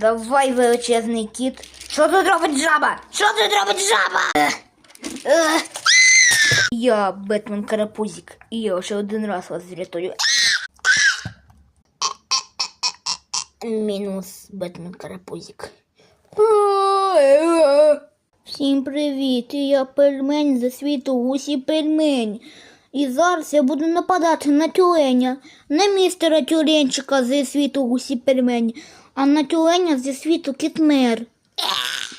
Давай, величезний кіт. Що тут робить жаба? Що тут робить жаба? Я Бетмен Карапузик, і я ще один раз вас врятую. Мінус Бетмен Карапузик. Всім привіт! Я пельмень за світу гусі пельмень. І зараз я буду нападати на тюленя. Не містера тюленчика зі світу гусі пельмень, а на тюленя зі світу кітмер.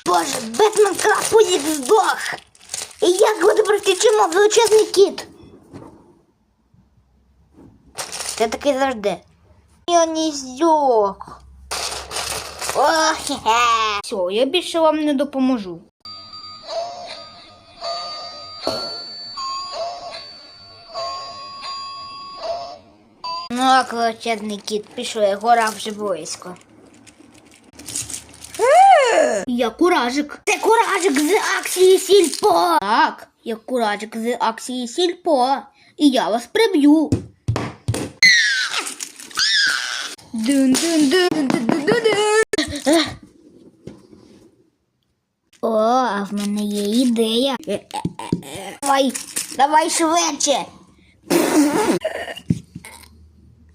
Боже, Бетмен Карапузик здох! І як буде притечемо величезний кіт? Це такий завжди. Я не здох. Ох, хе-хе. Все, я більше вам не допоможу. Ну, а величезний кіт пішов, гора вже близько. Я куражик. Це куражик з акції Сільпо. Так, я куражик з акції Сільпо. І я вас приб'ю. Дун-дун-дун-дун-дун-дун. О, а в мене є ідея. Давай, давай швидше.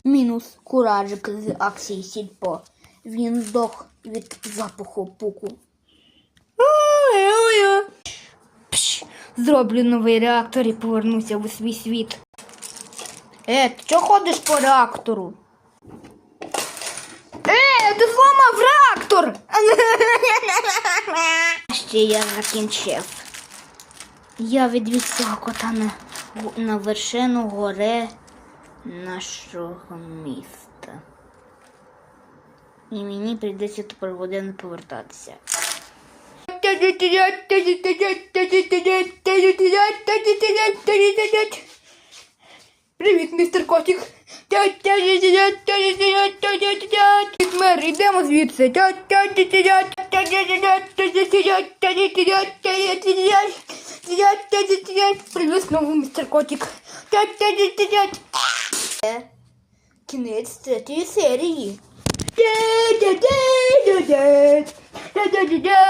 Мінус куражик з акції Сільпо. Він здох від запаху пуку. Зроблю новий реактор і повернуся у свій світ. Е, ти чого ходиш по реактору? Е, ти зламав реактор! Ще я закінчив. Я відвіз цього кота на, на вершину гори нашого міста. І мені прийдеться тепер в один повертатися. Привіт, містер Котик. Мер, йдемо звідси. Привіт знову, містер Котик. Kinet Strati seri. Da da da da da da da da da.